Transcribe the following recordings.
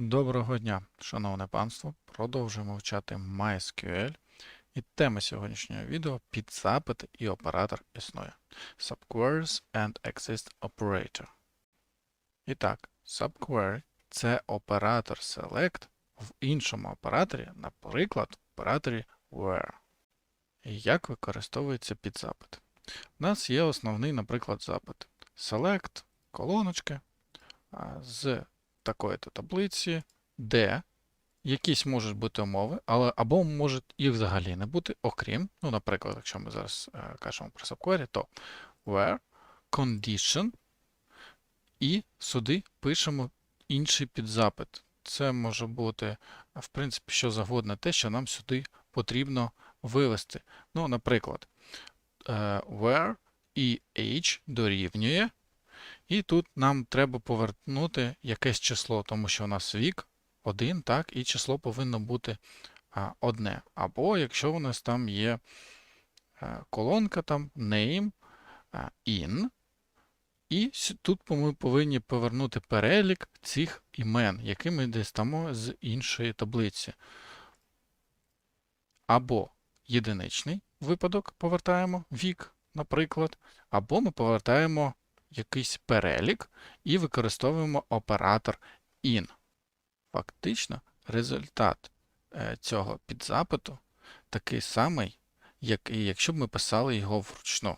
Доброго дня, шановне панство. Продовжуємо вчати MySQL. І тема сьогоднішнього відео підзапит і оператор існує. Subqueries and Exist Operator. І так, subquery – це оператор select в іншому операторі, наприклад, в операторі where. І як використовується підзапит? У нас є основний, наприклад, запит. Select, колоночки з такої-то таблиці, де якісь можуть бути умови, але або можуть їх взагалі не бути, окрім, ну, наприклад, якщо ми зараз е, кажемо про subquery, то where condition і сюди пишемо інший підзапит. Це може бути, в принципі, що завгодно те, що нам сюди потрібно вивести. Ну, наприклад, е, where і age дорівнює і тут нам треба повернути якесь число, тому що у нас вік один, так, і число повинно бути а, одне. Або якщо у нас там є а, колонка, там name, а, in, і тут ми повинні повернути перелік цих імен, які ми дістамо з іншої таблиці. Або єдиничний випадок повертаємо вік, наприклад, або ми повертаємо якийсь перелік і використовуємо оператор in. Фактично, результат е, цього підзапиту такий самий, як і якщо б ми писали його вручну.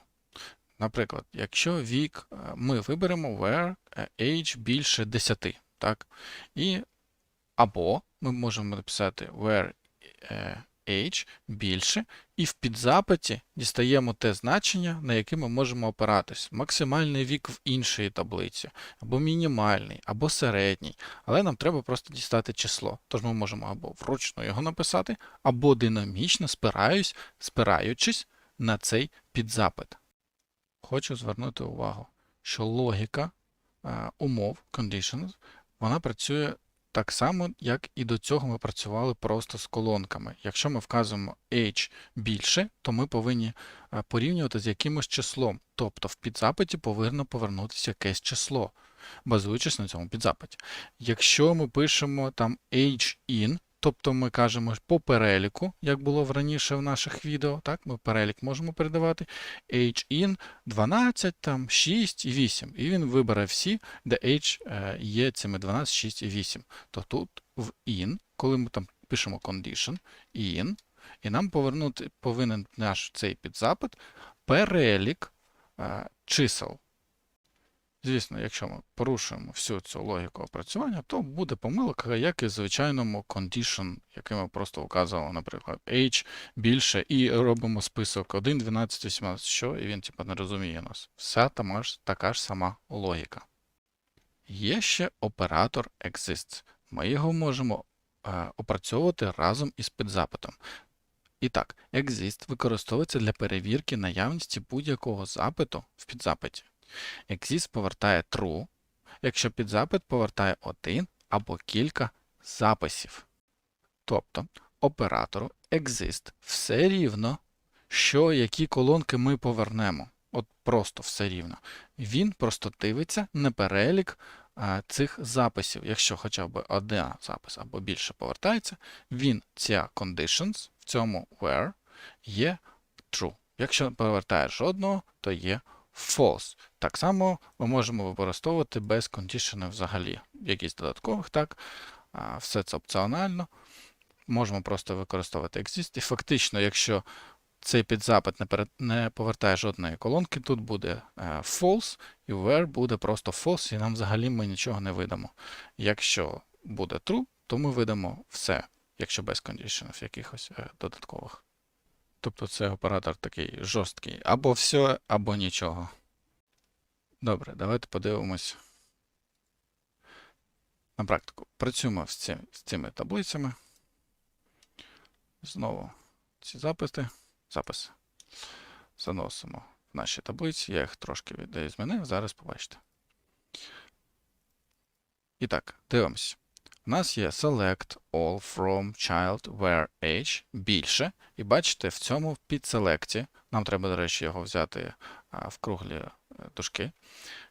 Наприклад, якщо вік е, ми виберемо where е, age більше 10, так? І або ми можемо написати where age більше, і в підзапиті дістаємо те значення, на яке ми можемо опиратись. Максимальний вік в іншій таблиці, або мінімальний, або середній. Але нам треба просто дістати число. Тож ми можемо або вручну його написати, або динамічно спираюсь, спираючись на цей підзапит. Хочу звернути увагу, що логіка е, умов, conditions, вона працює так само, як і до цього ми працювали просто з колонками. Якщо ми вказуємо H більше, то ми повинні е, порівнювати з якимось числом. Тобто в підзапиті повинно повернутися якесь число, базуючись на цьому підзапиті. Якщо ми пишемо там H in, тобто ми кажемо по переліку, як було раніше в наших відео, так, ми перелік можемо передавати, age in 12, там 6 і 8. І він вибере всі, де age е, є цими 12, 6 і 8 то тут в in, коли ми там пишемо condition, in, і нам повернути повинен наш цей підзапит перелік е, чисел. Звісно, якщо ми порушуємо всю цю логіку опрацювання, то буде помилка, як і в звичайному condition, який ми просто вказували, наприклад, age більше, і робимо список 1, 12, 18, що, і він типу, не розуміє нас. Вся та ж, така ж сама логіка. Є ще оператор exists. Ми його можемо е, опрацьовувати разом із підзапитом. І так, exist використовується для перевірки наявності будь-якого запиту в підзапиті. Exist повертає true, якщо підзапит повертає один або кілька записів. Тобто оператору exist все рівно, що які колонки ми повернемо. От просто все рівно. Він просто дивиться на перелік а, цих записів. Якщо хоча б один запис або більше повертається, він ця conditions в цьому where є true. Якщо повертає жодного, то є false. Так само ми можемо використовувати без condition взагалі. Якісь додаткових, так. Все це опціонально. Можемо просто використовувати exist. І фактично, якщо цей підзапит не, повертає жодної колонки, тут буде е, false, і where буде просто false, і нам взагалі ми нічого не видамо. Якщо буде true, то ми видамо все, якщо без кондішенів якихось е, додаткових. Тобто це оператор такий жорсткий. Або все, або нічого. Добре, давайте подивимось на практику. Працюємо з, цим, з цими таблицями. Знову ці записи, записи заносимо в наші таблиці. Я їх трошки віддаю змінив, зараз побачите. І так, дивимося. У нас є select all from child where age більше. І бачите, в цьому підселекті, нам треба, до речі, його взяти в круглі е, дужки,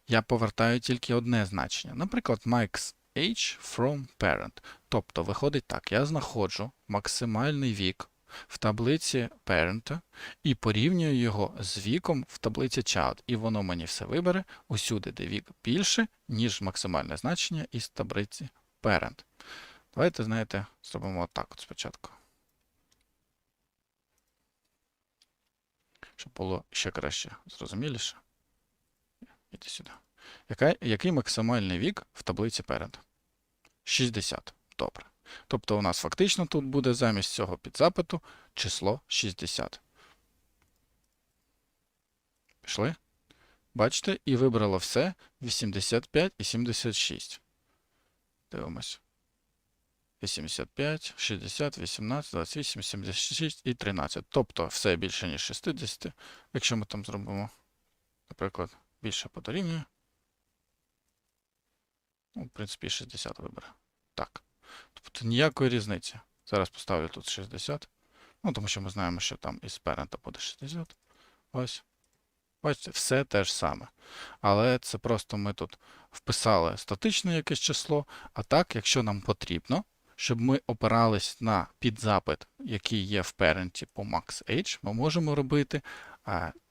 я повертаю тільки одне значення. Наприклад, max age from parent. Тобто виходить так, я знаходжу максимальний вік в таблиці parent і порівнюю його з віком в таблиці child. І воно мені все вибере усюди, де вік більше, ніж максимальне значення із таблиці parent. Давайте, знаєте, зробимо отак от спочатку. Щоб було ще краще зрозуміліше. Іди сюди. Яка, який максимальний вік в таблиці parent? 60. Добре. Тобто у нас фактично тут буде замість цього підзапиту число 60. Пішли? Бачите, і вибрало все 85 і 76. Дивимось. 85, 60, 18, 28, 76 і 13. Тобто все більше, ніж 60. Якщо ми там зробимо, наприклад, більше по дорівнює. Ну, в принципі, 60 вибере. Так. Тобто ніякої різниці. Зараз поставлю тут 60. Ну, тому що ми знаємо, що там із парента буде 60. Ось. Бачите, все те ж саме. Але це просто ми тут вписали статичне якесь число. А так, якщо нам потрібно, щоб ми опирались на підзапит, який є в паренті по MaxH, ми можемо робити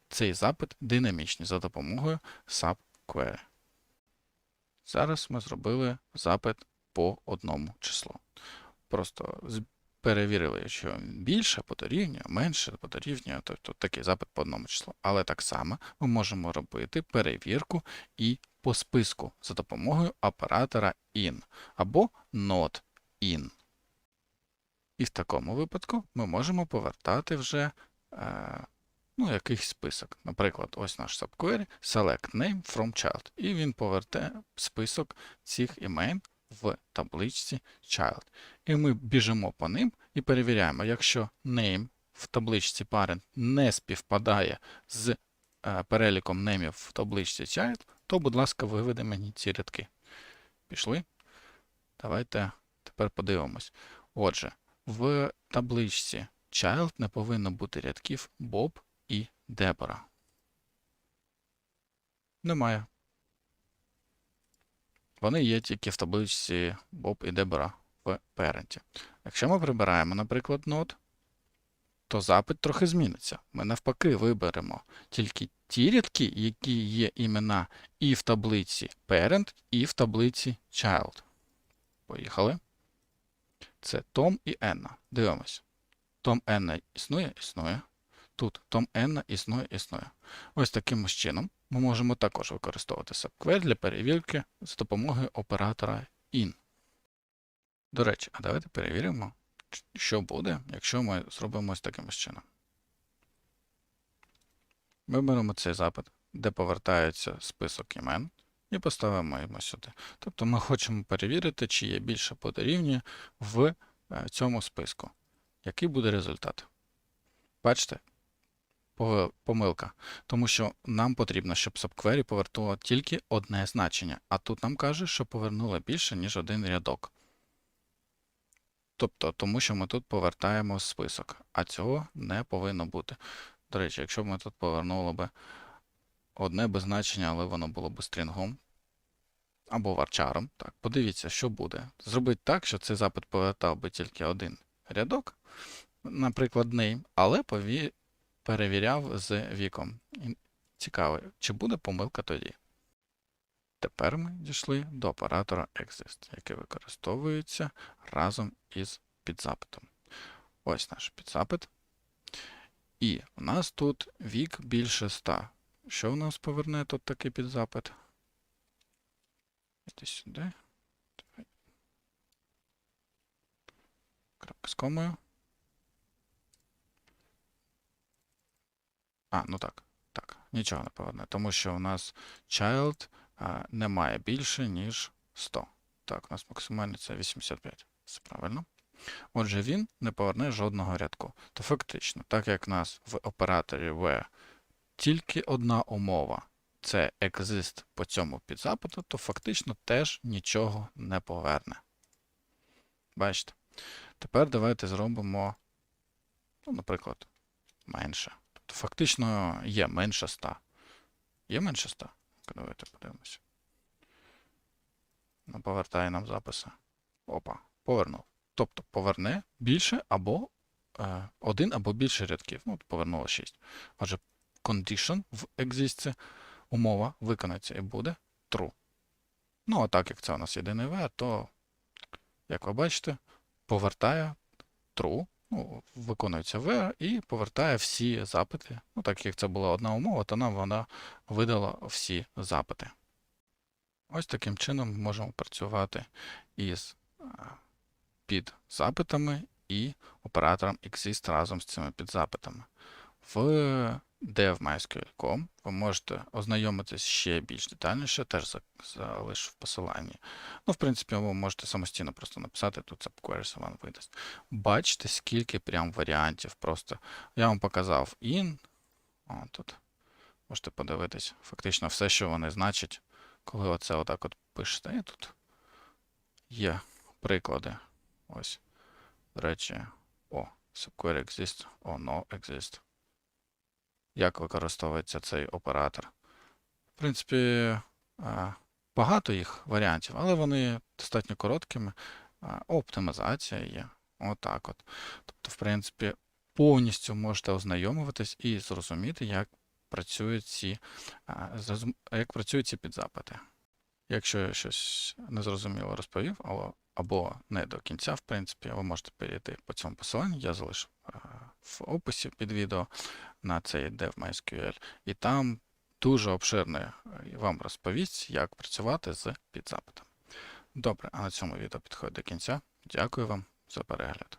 цей запит динамічний за допомогою subquery. Зараз ми зробили запит по одному числу. Просто перевірили, що більше по дорівнює, менше по дорівнює, тобто такий запит по одному числу. Але так само ми можемо робити перевірку і по списку за допомогою оператора in або not in. І в такому випадку ми можемо повертати вже е, ну, якийсь список. Наприклад, ось наш subquery select name from child. І він поверте список цих імен в табличці child. І ми біжимо по ним і перевіряємо, якщо name в табличці parent не співпадає з е, переліком немів в табличці child, то, будь ласка, виведи мені ці рядки. Пішли? Давайте тепер подивимось. Отже, в табличці child не повинно бути рядків Bob і Deborah. Немає. Вони є тільки в табличці Bob і Deborah в parent. Якщо ми прибираємо, наприклад, нод, то запит трохи зміниться. Ми навпаки виберемо тільки ті рядки, які є імена і в таблиці parent, і в таблиці child. Поїхали. Це Том і Енна. Дивимось. Том Енна існує, існує. Тут Том Енна існує, існує. Ось таким чином ми можемо також використовувати subquery для перевірки з допомогою оператора in. До речі, а давайте перевіримо, що буде, якщо ми зробимо ось таким чином. Ми беремо цей запит, де повертається список імен, і поставимо його сюди. Тобто ми хочемо перевірити, чи є більше подорівнює в е, цьому списку. Який буде результат? Бачите? По- Помилка. Тому що нам потрібно, щоб subquery повертало тільки одне значення, а тут нам каже, що повернуло більше, ніж один рядок. Тобто, тому що ми тут повертаємо список, а цього не повинно бути. До речі, якщо б ми тут повернули би одне без значення, але воно було б стрінгом або варчаром, так, подивіться, що буде. Зробити так, що цей запит повертав би тільки один рядок, наприклад, name, але пові... перевіряв з віком. Цікаво, чи буде помилка тоді. Тепер ми дійшли до оператора exist, який використовується разом із підзапитом. Ось наш підзапит. І у нас тут вік більше 100. Що в нас поверне тут такий підзапит? Іди сюди. Крапка з комою. А, ну так. Так, нічого не поверне, тому що у нас child а, немає більше, ніж 100. Так, у нас максимально це 85. Це правильно. Отже, він не поверне жодного рядку. То фактично, так як у нас в операторі where тільки одна умова це exist по цьому підзапиту, то фактично теж нічого не поверне. Бачите? Тепер давайте зробимо, ну, наприклад, менше. Фактично є менше 100. Є менше 100? Давайте подивимося. Ну, повертає нам записи. Опа, повернув. Тобто поверне більше або е, один або більше рядків. Ну, повернуло 6. Отже, condition в exist умова виконається і буде true. Ну, а так як це у нас єдиний v, то, як ви бачите, повертає true, ну, виконується v і повертає всі запити. Ну, так як це була одна умова, то нам вона видала всі запити. Ось таким чином ми можемо працювати із а, підзапитами і оператором exist разом з цими підзапитами. В dev.mysql.com ви можете ознайомитись ще більш детальніше, теж за- залишу в посиланні. Ну, в принципі, ви можете самостійно просто написати, тут subqueries вам видасть. Бачите, скільки прям варіантів. Просто я вам показав in. О, тут можете подивитись. Фактично все, що вони значать, коли оце отак от пишете. І тут є приклади. Ось. До речі, о, subquery exist, о, no exist. Як використовується цей оператор. В принципі, багато їх варіантів, але вони достатньо короткими. Оптимізація є. Отак от. Тобто, в принципі, повністю можете ознайомитись і зрозуміти, як працюють ці, як працюють ці підзапити. Якщо я щось незрозуміло розповів, або, або не до кінця, в принципі, ви можете перейти по цьому посиланню, я залишу в описі під відео на цей dev.mysql, і там дуже обширно е, вам розповість, як працювати з підзапитом. Добре, а на цьому відео підходить до кінця. Дякую вам за перегляд.